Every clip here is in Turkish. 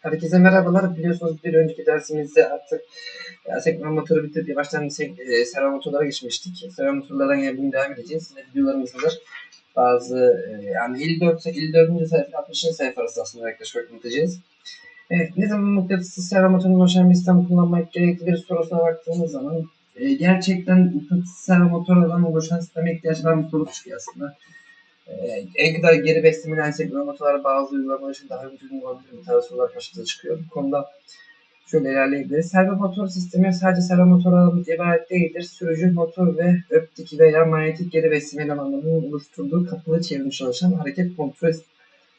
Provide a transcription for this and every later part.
Herkese merhabalar. Biliyorsunuz bir önceki dersimizde artık ya, sekme motoru bitirip yavaştan e, servo motorlara geçmiştik. Servo motorlardan yine bugün devam edeceğiz. Yine videolarımızdır. Bazı e, yani 54 54. sayfa 60. sayfa arası aslında yaklaşık anlatacağız. Evet, ne zaman mıknatısı servo motorunun oluşan bir sistem kullanmak gerektiği sorusuna baktığımız zaman e, gerçekten mıknatısı servo motorundan oluşan sisteme ihtiyaç var mı soru çıkıyor aslında. Ee, en kadar geri beslemelersek motorlar bazı uygulamalar için daha ucuz olabilir mi tarzı sorular karşımıza çıkıyor. Bu konuda şöyle ilerleyebiliriz. Servo motor sistemi sadece servo motor ibaret değildir. Sürücü, motor ve optik veya manyetik geri besleme elemanlarının oluşturduğu kapalı çevrim çalışan hareket kontrol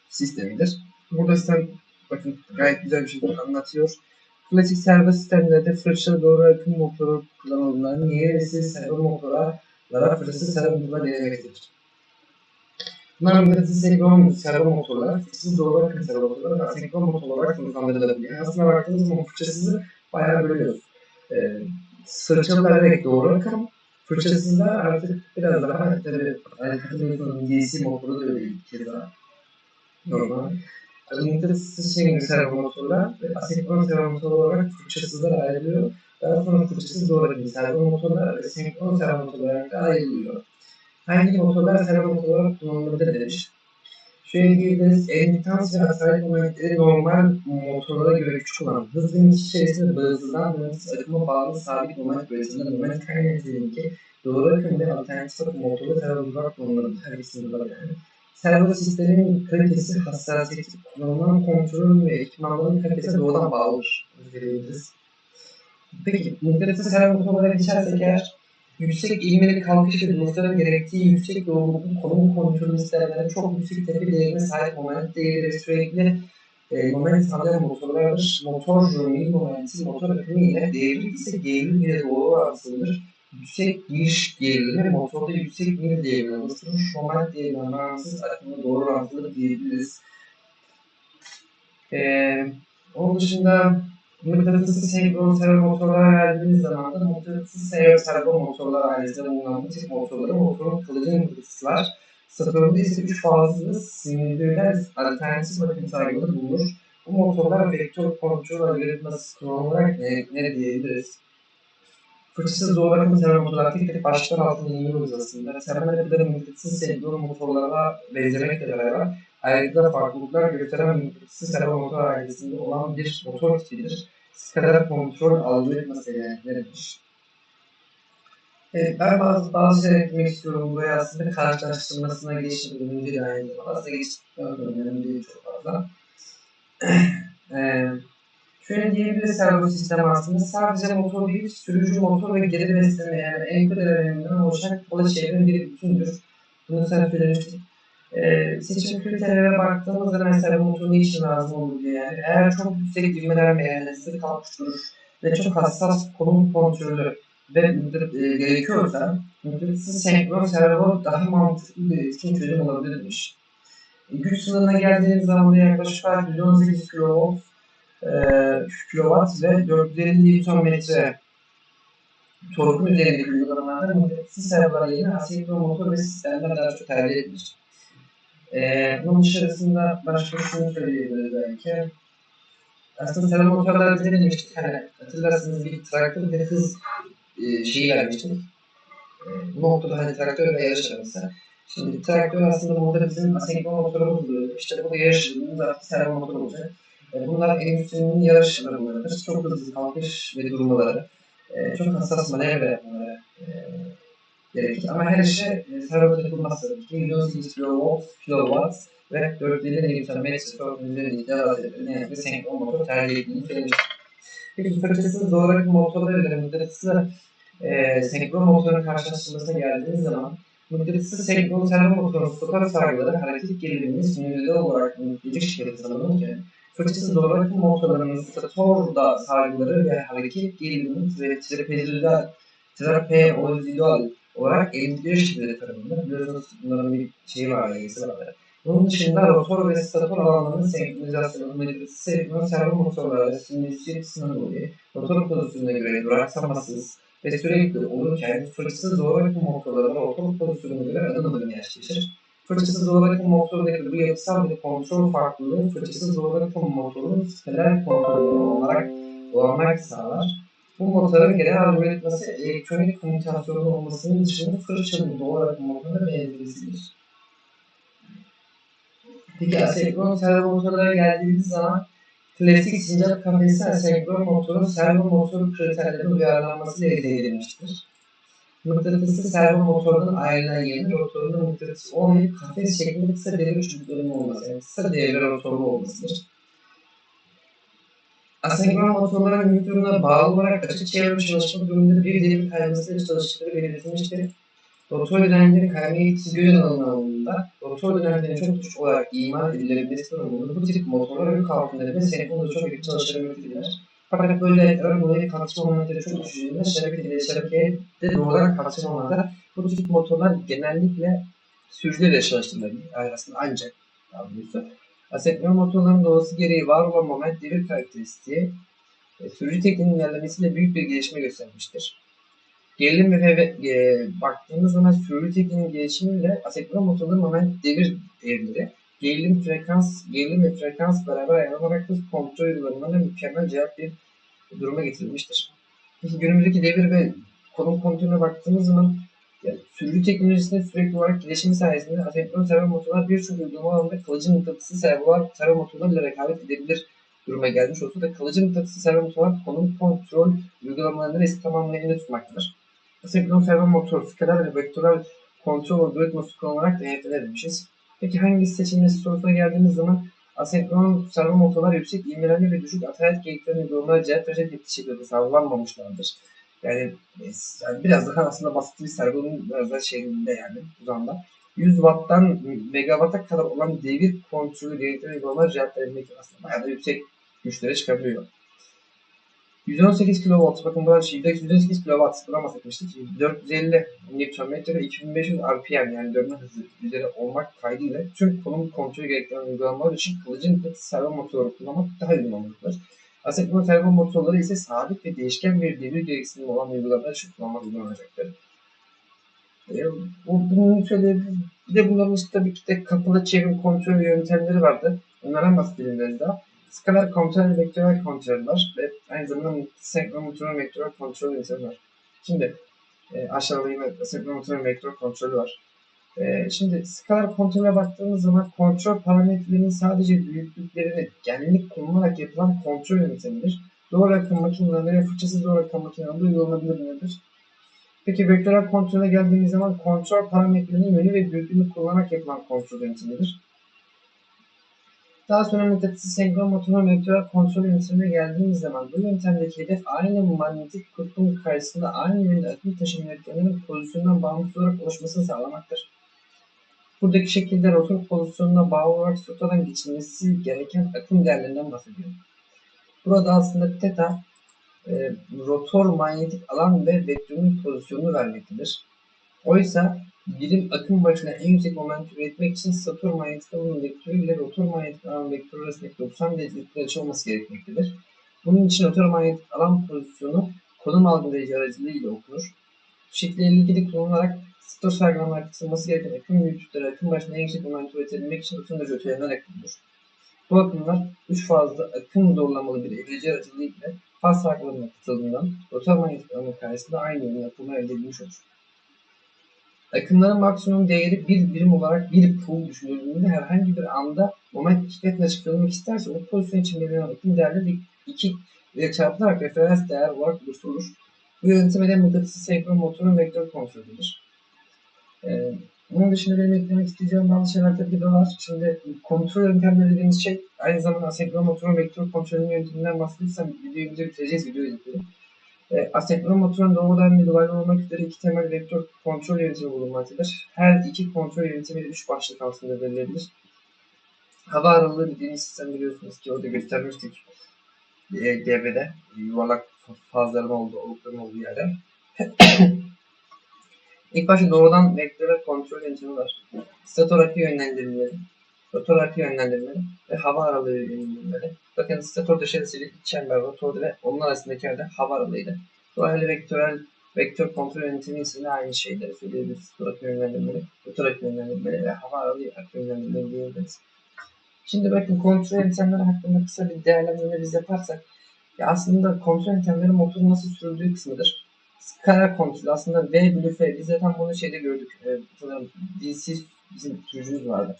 sistemidir. Burada sistem bakın gayet güzel bir şekilde anlatıyor. Klasik servo sistemlerde fırça doğru akım motoru kullanıldığından yeni nesil servo motorlara fırçasız servo motorlar denilmektedir. Bunlar mıknatıs senkron servo motorlar, doğru akım servo motorlar ve asenkron motor olarak sınıflandırılabiliyor. Yani aslında baktığımız zaman fırçasızı bayağı bölüyoruz. Ee, fırçalı vererek doğru akım, fırçasızda artık biraz daha tabi katılımcının DC motoru da öyle bir kere daha normal. Mıknatıs şey servo motorlar ve asenkron servo motor olarak fırçasızlar ayrılıyor. Daha sonra fırçasız akım servo motorlar ve senkron servo motorlar olarak ayrılıyor hangi motorlar servo motor olarak kullanılabilir demiş. Şöyle diyebiliriz, endüktans ve asalet momentleri normal motorlara göre küçük olan hız limiti içerisinde hızlıdan mıknatıs akıma bağlı sabit moment üretiminde moment kaynağı ki doğru akım ve alternatif motorlu servo olarak kullanılabilir. Her ikisinde var yani. Servo sistemin kalitesi, hassasiyeti, kullanılan kontrol ve ekipmanların kalitesi doğrudan bağlıdır. Diyebiliriz. Peki, mıknatıs servo motorlara geçersek eğer yüksek ivmeli kalkış ve duruşların gerektiği yüksek yoğunluklu konum kontrolü sistemleri çok yüksek tepe değerine sahip moment değeri sürekli e, moment sağlayan motorlardır. Motor mil momenti motor akımı ile değeri ise gerilim ile doğru orantılıdır. Yüksek giriş gerilimi motorda yüksek mil değerini oluşturur. Moment değerinden bağımsız akımla doğru orantılı diyebiliriz. Ee, onun dışında mıknatısı senkron servo motorlara verdiğimiz zaman da mıknatısı servo motorlar ailesinde bulunan bu tip motorların motorun kılıcı mıknatısı var. Satürn'de ise 3 fazlı sinirler alternatif bakım saygıları bulunur. Bu motorlar vektör kontrol algoritması kullanılarak ne, ne diyebiliriz? Fırçasız doğru akım servo motorlar tek tek başlar altında iniyoruz aslında. Servo motorların mıknatısı senkron motorlara benzemekle beraber ayrıca farklılıklar gösteren mıknatısı servo motor ailesinde olan bir motor tipidir. Skalar kontrol algoritması denir. Evet, ben bazı, bazı şeyler eklemek istiyorum buraya aslında karşılaştırmasına geçtim. Önce de aynı zamanda aslında geçtikten sonra değil çok fazla. ee, şöyle diyebiliriz servo sistemi aslında sadece motor değil, sürücü motor ve geri besleme yani en kötü elementinden oluşan kola çevrim bir bütündür. Bunu sen söylemiştik. Ee, seçim kriterlere baktığımızda mesela motor ne için lazım olur diye yani. Eğer çok yüksek ivmeler beğenilirse kalkış duruş ve çok hassas konum kontrolü ve e, gerekiyorsa mıknatısı senkron servo daha mantıklı bir etkin çözüm olabilirmiş. E, güç sınırına geldiğimiz zaman da yaklaşık 118 kW, e, kilowatt ve 450 Nm torkun üzerindeki uygulamalarda mıknatısı servolar yerine asenkron motor ve sistemler daha çok tercih edilir. Ee, bunun dışarısında başka şunu söyleyebiliriz belki. Aslında servo motorlarda ne demiştik? Hani hatırlarsınız bir traktör ve hız e, şeyi vermiştik. E, bu noktada hani traktör ve yarış arası. Şimdi traktör aslında burada bizim asenkron motorumuz oluyor. İşte bu da yarış hızımız artık servo motor olacak. E, bunlar endüstrinin yarış arabalarıdır. Çok hızlı kalkış ve durmaları. E, çok hassas manevra yapmaları e, gerekir. Ama her işe servo ki. 118 kW, kilowatt ve 450 Nm devam edilir. Yani senkron motor tercih ettiğini söylemiştim. Peki fırçasız doğru motorlar ile mıknatısı e, senkron motorun karşılaştırmasına geldiğiniz zaman mıknatısı senkron servo motorun stopar sargıları hareket gerilimini sinirli olarak mümkünce şekilde tanımlanırken fırçasız doğru akım motorlarının statorda sargıları ve hareket gerilimi ve trapezidal trapeoidal olarak endüstri şekilde tanımlanır. Biliyorsunuz bunların bir şeyi var, ilgisi var. Bunun dışında rotor ve stator alanlarının senkronizasyonu, mıknatısı senkron servo motorlarla sinüsiyet kısmına dolayı rotor pozisyonuna göre duraksamasız ve sürekli olurken fırçasız doğru akım motorları rotor pozisyonuna göre adım adım gerçekleşir. Fırçasız olarak motordaki bu yapısal bir kontrol farklılığı fırçasız olarak motorun skaler kontrolü olarak olanak sağlar. Bu motorun genel algoritması elektronik komünikasyonu olmasının dışında fırçalı olarak motoruna benzerisidir. Peki asenkron servo motorlara geldiğimiz zaman klasik sincap kafesi asenkron motorun servo motoru kriterleri uyarlanması elde edilmiştir. Mıknatısı servo motorunun ayrılan yeni rotorunun mıknatısı olmayıp kafes şeklinde kısa devre uçluklarının olması, yani kısa devre rotoru olmasıdır. Asenkron motorların mikronuna bağlı olarak açık çevre çalışma durumunda bir devir kaymasıyla çalıştıkları belirtilmiştir. Rotor dönemlerin kaymaya itici yön alanında rotor dönemlerin çok düşük olarak imal edilebilmesi durumunda bu tip motorlar yük altında ve senkronda çok iyi çalışabilmektedirler. Fakat böyle elektrikler dolayı katışma momenti çok düşüğünde şebeke ile şebekede doğrudan katışma momenti bu tip motorlar genellikle sürücüyle çalıştırılır aslında ancak daha doğrusu. Asenkron motorların doğası gereği var olan moment devir karakteristiği e, sürücü tekniğinin ilerlemesiyle büyük bir gelişme göstermiştir. Gerilim ve, e, baktığımız zaman sürücü tekniğinin gelişimiyle asenkron motorların moment devir devri gerilim frekans, gerilim ve frekans beraber ayarlanarak hız kontrol uygulamalarına mükemmel cevap bir duruma getirilmiştir. Peki günümüzdeki devir ve konum kontrolüne baktığımız zaman yani sürücü teknolojisinde sürekli olarak gelişimi sayesinde asenkron servo motorlar birçok uygulama alanında kalıcı mıknatısı servolar servo motorlarıyla rekabet edebilir duruma gelmiş olsa da kalıcı mıknatısı servo motorlar konum kontrol uygulamalarında risk tamamını tutmaktadır. Asenkron servo motor, skalar ve vektörel kontrol algoritması kullanarak denetlenebilmişiz. Peki hangisi seçilmesi sorusuna geldiğimiz zaman asenkron servo motorlar yüksek ivmelenme ve düşük atalet geyiklerin uygulamaları cevap verecek bir şekilde sağlanmamışlardır. Yani, yani biraz daha aslında basit bir servonun biraz daha şeyinde yani uzamda. 100 watt'tan megawatt'a kadar olan devir kontrolü gerektiren uygulamalar cevap vermek aslında bayağı da yüksek güçlere çıkabiliyor. 118 kW bakın burada Şivdex 118 kW buradan bahsetmiştik. 450 Nm ve 2500 RPM yani dönme hızı üzeri olmak kaydıyla tüm konum kontrolü gerektiren uygulamalar için kılıcın servo motoru kullanmak daha uygun olmaktadır. Asenkron servo motorları ise sabit ve değişken bir devir gereksinimi olan uygulamalar için kullanmak uygulanacaktır. E, bu, bunun şöyle bir de bunların işte tabii ki de kapalı çevrim kontrol yöntemleri vardı. Onlardan bahsedelim biraz daha. Skalar kontrol ve vektörel kontrol var ve aynı zamanda senkron motor ve vektörel kontrol yöntemi var. Şimdi e, aşağıda yine senkron motor ve vektörel kontrolü var. E, şimdi skalar kontrole baktığımız zaman kontrol parametrelerinin sadece büyüklüklerini genlik kullanılarak yapılan kontrol yöntemidir. Doğru akım makinelerinde ve fırçasız doğru akım makinelerinde uygulanabilir Peki vektörel kontrole geldiğimiz zaman kontrol parametrelerinin yönü ve büyüklüğünü kullanarak yapılan kontrol yöntemidir. Daha sonra mıknatısı senkron motorun vektörel kontrol yöntemine geldiğimiz zaman bu yöntemdeki hedef aynı manyetik kutbun karşısında aynı yönde akım taşıma yönetkeninin pozisyonundan bağımsız olarak oluşmasını sağlamaktır. Buradaki şekilde rotor pozisyonuna bağlı olarak rotadan geçilmesi gereken akım değerlerinden bahsediyor. Burada aslında teta e, rotor manyetik alan ve vektörün pozisyonunu vermektedir. Oysa birim akım başına en yüksek moment üretmek için Saturn manyetik alanın vektörü ile rotor manyetik alan vektörü arasındaki 90 derecelik açı olması gerekmektedir. Bunun için rotor manyetik alan pozisyonu konum algılayıcı aracılığıyla okunur. Şekli 52'de kullanılarak stator sargılanlar kısılması gereken akım büyüklükleri akım başına en yüksek moment üretebilmek için ısındır ötelenerek bulunur. Bu akımlar 3 fazla akım doğrulamalı bir evreci aracılığıyla faz sargılarına katıldığından rotor manyetik alanın karşısında aynı yönün yapımı elde edilmiş olur. Akımların maksimum değeri bir birim olarak bir pool düşünüldüğünde herhangi bir anda moment bisikletle açıklanmak isterse o pozisyon için belirlenen akım değerleri 2 ile çarpılarak referans değer olarak oluşturulur. Bu yöntemde mıknatısı senkron motorun vektör kontrolüdür. Ee, bunun dışında benim eklemek isteyeceğim bazı şeyler tabii ki de var. Şimdi kontrol yöntemleri dediğimiz şey aynı zamanda asenkron motorun vektör kontrolünün yönteminden bahsedirsem videoyu bitireceğiz video editleri. E, asenkron motorun doğrudan ve dolaylı olmak üzere iki temel vektör kontrol yöntemi bulunmaktadır. Her iki kontrol yöntemi üç başlık altında verilebilir. Hava aralığı dediğimiz sistem biliyorsunuz ki orada göstermiştik e, devrede yuvarlak fazların olduğu, olukların olduğu yerde. İlk başta doğrudan vektörel kontrol yöntemi var. Stator akı yönlendirmeleri, rotor akı yönlendirmeleri ve hava aralığı yönlendirmeleri. Bakın stator dışarısı bir çember rotordu ve onun arasındaki yerde hava aralığıydı. Dolaylı vektörel Vektör kontrol yöntemi de aynı şeyleri söyleyebiliriz. Akım yönlendirmeleri, akım yönlendirmeleri ve hava aralığı yönlendirmeleri diyebiliriz. Şimdi bakın kontrol yöntemleri hakkında kısa bir değerlendirme biz yaparsak ya aslında kontrol yöntemleri motorun nasıl sürüldüğü kısmıdır. Karar kontrolü aslında V bölü F. Biz zaten bunu şeyde gördük. Ee, sanırım DC bizim sürücümüz vardı.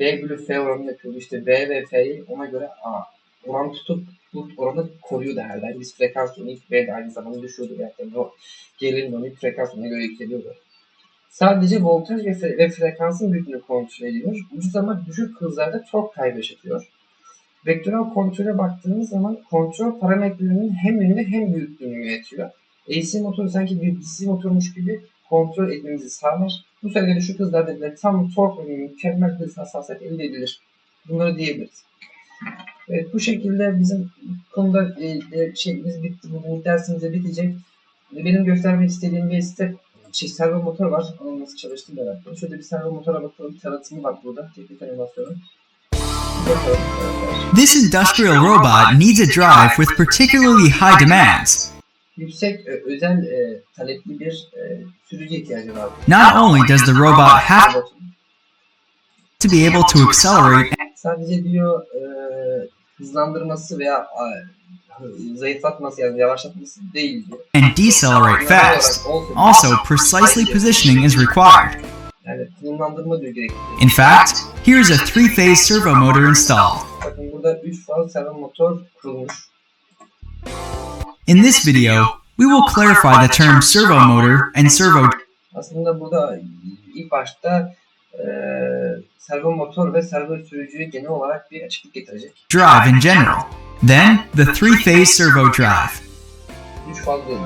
V bölü F oranını yapıyordu. İşte V ve F'yi ona göre A, oran tutup bu oranı koruyordu her. Biz frekans onu ilk V de aynı zamanda düşüyordu. Yani o gerilim onu frekans ona göre yükseliyordu. Sadece voltaj ve, ve frekansın büyüklüğünü kontrol ediyor. Ucuz ama düşük hızlarda tork kaybı yaşatıyor. Vektörel kontrole baktığımız zaman kontrol parametrelerinin hem yönünü hem büyüklüğünü yönetiyor. AC motoru sanki bir DC motormuş gibi kontrol etmemizi sağlar. Bu sayede düşük hızlarda bile tam tork ve mükemmel hız hassasiyet elde edilir. Bunları diyebiliriz. Evet bu şekilde bizim konuda e, e, şeyimiz bitti. Bu dersimiz de bitecek. E, Benim göstermek istediğim bir step şey, servo motor var. Onun nasıl çalıştığını merak ediyorum. Şöyle bir servo motora bakalım. Tanıtımı var burada. Teknik animasyonu. This industrial robot needs a drive with particularly high demands. Yüksek e, özel e, talepli bir e, sürücü ihtiyacı var. Not only does the robot have to be able to accelerate Sadece diyor e, hızlandırması veya e, zayıflatması yani yavaşlatması değil diyor. and decelerate fast, also precisely positioning is required. Yani konumlandırma diyor gerekli. In fact, here's a three-phase servo motor installed. Bakın burada 3 faz servo motor kurulmuş. In this video, we will clarify the term servo motor and servo Aslında burada ilk başta e, servo motor ve servo sürücüye genel olarak bir açıklık getirecek. drive in general. Then, the three-phase servo drive. 3 fazlı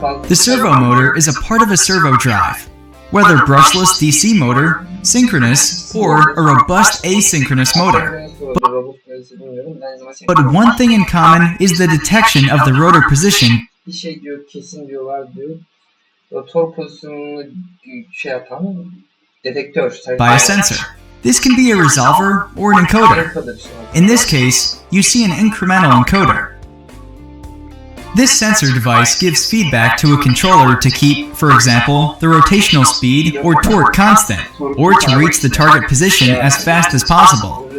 fazlı The servo motor is a part of a servo drive. Whether brushless DC motor, synchronous, or a robust asynchronous motor. But one thing in common is the detection of the rotor position by a sensor. This can be a resolver or an encoder. In this case, you see an incremental encoder. This sensor device gives feedback to a controller to keep, for example, the rotational speed or torque constant, or to reach the target position as fast as possible.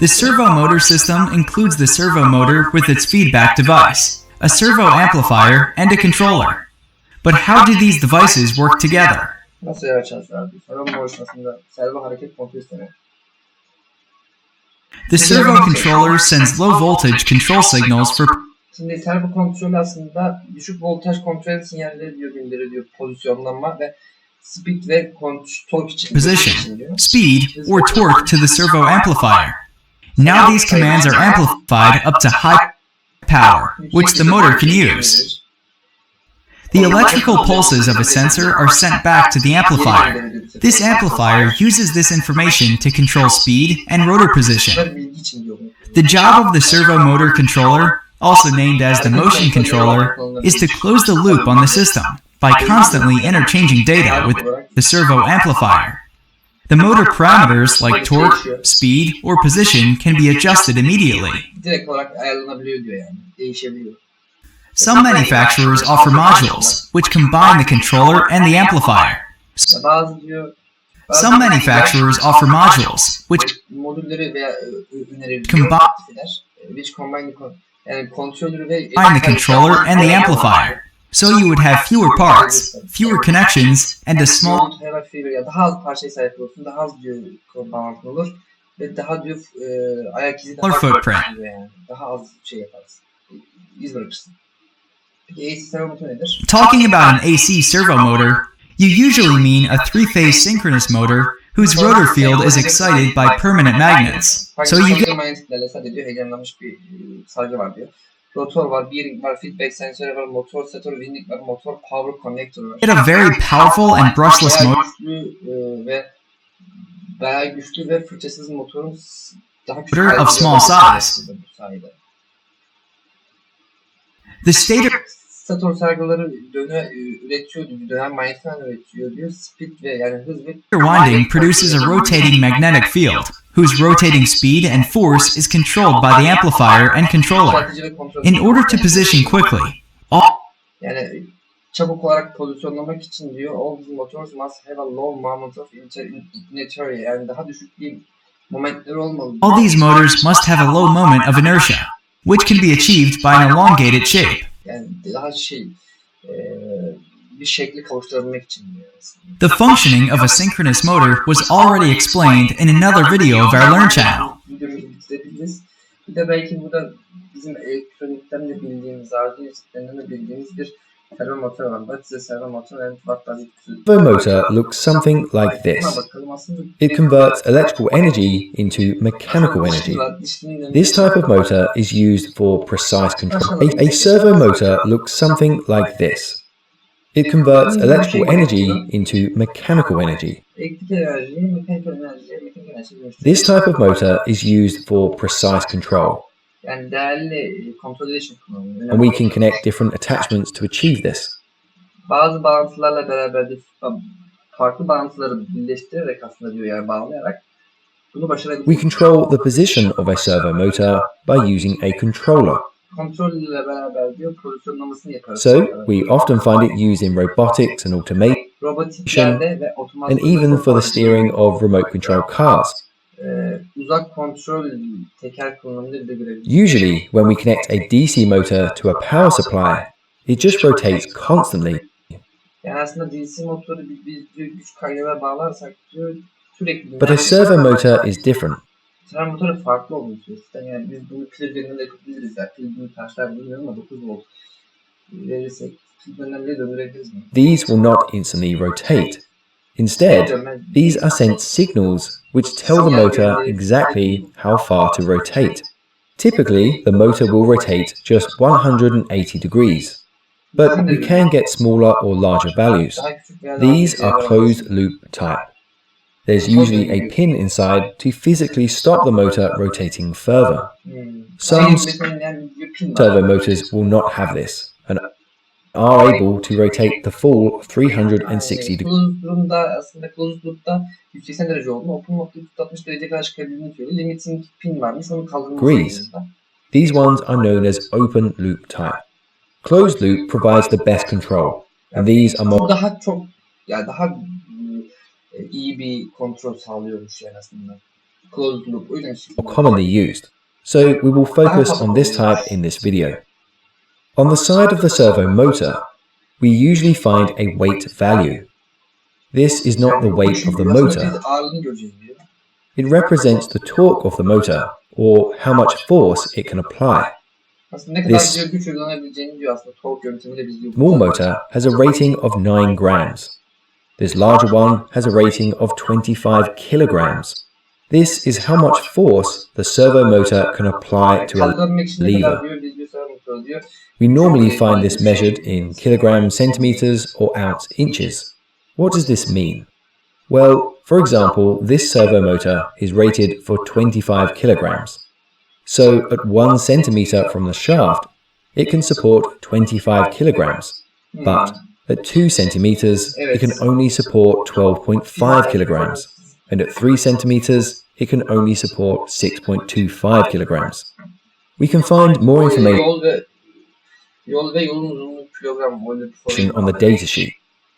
The servo motor system includes the servo motor with its feedback device, a servo amplifier, and a controller. But how do these devices work together? Nasıl yavaş çalışıyor? Servo boşluğunda servo hareket kontrol sistemi. The servo controller sends low voltage control signals for Şimdi servo aslında düşük voltaj kontrol sinyalleri diyor gönderiyor pozisyonlanma ve speed ve torque için. Position. speed or torque to the servo amplifier. Now these commands are amplified up to high power, which the motor can use. The electrical pulses of a sensor are sent back to the amplifier. This amplifier uses this information to control speed and rotor position. Bunlar bilgi için diyor bunu. The job of the servo motor controller, also named as the motion controller, is to close the loop on the system by constantly interchanging data with the servo amplifier. The motor parameters like torque, speed, or position can be adjusted immediately. Some manufacturers offer modules, which combine the controller and the amplifier. Some manufacturers offer modules, which combine the controller and the amplifier. So you would have fewer parts, fewer connections, and a small Small Hera Fever ya daha az parçaya sahip olsun, daha az diyor bağlantı olur ve daha diyor e, ayak izi daha Or footprint. yani. Daha az şey yaparsın. İz bırakırsın. Peki AC servo motor nedir? Talking about an AC servo motor, you usually mean a three-phase synchronous motor whose rotor field is excited by permanent magnets. So you get manyetiklerle sadece heyecanlanmış bir sargı var diyor. Rotor var, bearing var, feedback sensörü var, motor stator, winding var, motor power connector var. a very powerful and brushless motor güçlü e, ve bayağı güçlü ve fırçasız motorun daha küçük of small size. The stator Stator sargıları döne e, üretiyor diyor, dönen manyetikler üretiyor diyor. Speed ve yani hız ve winding produces a rotating magnetic field. Whose rotating speed and force is controlled by the amplifier and controller. Yükseltici ve kontrol. In order to position quickly, all Yani çabuk olarak pozisyonlamak için diyor all these motors must have a low moment of inertia yani daha düşük bir momentleri olmalı. all these motors must have a low moment of inertia, which can be achieved by an elongated shape. Yani daha şey eee, bir şekli kavuşturabilmek için. The functioning of a synchronous motor was already explained in another video of our Learn channel. Videomuzu. Bir de belki burada bizim elektronikten de bildiğimiz, RD müziklerinden de bildiğimiz bir servo motor var. What is a servo motor and what does it motor looks something like this. It converts electrical energy into mechanical energy. This type of motor is used for precise control. A, a servo motor looks something like this. It converts electrical energy into mechanical energy. This type of motor is used for precise control. And we can connect different attachments to achieve this. We control the position of a servo motor by using a controller. So, we often find it used in robotics and automation, and even for the steering of remote control cars. Usually, when we connect a DC motor to a power supply, it just rotates constantly. But a servo motor is different. Motoru farklı. Yani biz de. Yani taşlar bilmiyorum ama 9 volt verirsek? These will not instantly rotate. Instead, these are sent signals which tell the motor exactly how far to rotate. Typically, the motor will rotate just 180 degrees, but we can get smaller or larger values. These are closed loop type. There's usually a pin inside to physically stop the motor rotating further. Some turbo motors will not have this and are able to rotate the full 360 degrees. These ones are known as open loop type. Closed loop provides the best control, and these are more iyi bir kontrol sağlıyormuş yani aslında. Closed loop. O yüzden commonly used. So we will focus on this type in this video. On the side of the servo motor, we usually find a weight value. This is not the weight of the motor. Biz ağırlığını göreceğiz diyor. It represents the torque of the motor, or how much force it can apply. Aslında ne kadar This- diyor güç uygulanabileceğini diyor aslında torque yöntemiyle biz diyor. Small motor has a rating of 9 grams. This larger one has a rating of 25 kilograms. This is how much force the servo motor can apply to a lever. We normally find this measured in kilograms, centimeters, or ounce inches. What does this mean? Well, for example, this servo motor is rated for 25 kilograms. So, at 1 centimeter from the shaft, it can support 25 kilograms. But at 2 centimeters, it can only support 12.5 kilograms. And at 3 centimeters, it can only support 6.25 kilograms. We can find more information on the var. data sheet.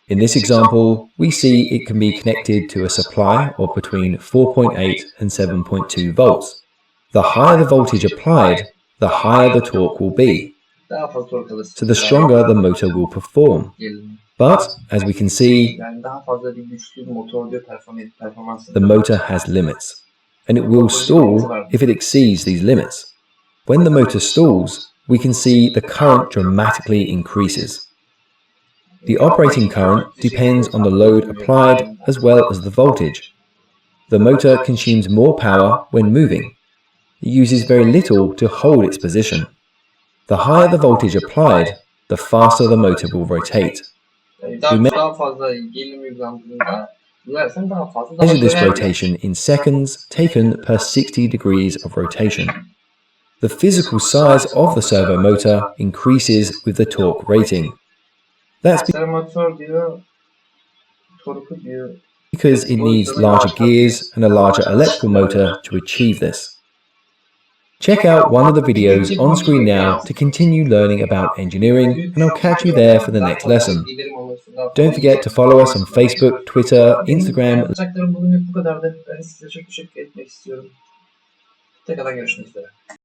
In this example, we see it can be connected to a supply of between 4.8 and 7.2 volts. The higher the voltage applied, the higher the torque will be, So the stronger the motor will perform. But, as we can see, the motor has limits, and it will stall if it exceeds these limits. When the motor stalls, we can see the current dramatically increases. The operating current depends on the load applied as well as the voltage. The motor consumes more power when moving. It uses very little to hold its position. The higher the voltage applied, the faster the motor will rotate. We Measure this rotation in seconds taken per 60 degrees of rotation. The physical size of the servo motor increases with the torque rating. That's because it needs larger gears and a larger electrical motor to achieve this. Check out one of the videos on screen now to continue learning about engineering, and I'll catch you there for the next lesson. Don't forget to follow us on Facebook, Twitter, Instagram, Yapacaklarım bugünlük bu kadardı. Ben size çok teşekkür etmek istiyorum. Tekrardan görüşmek üzere.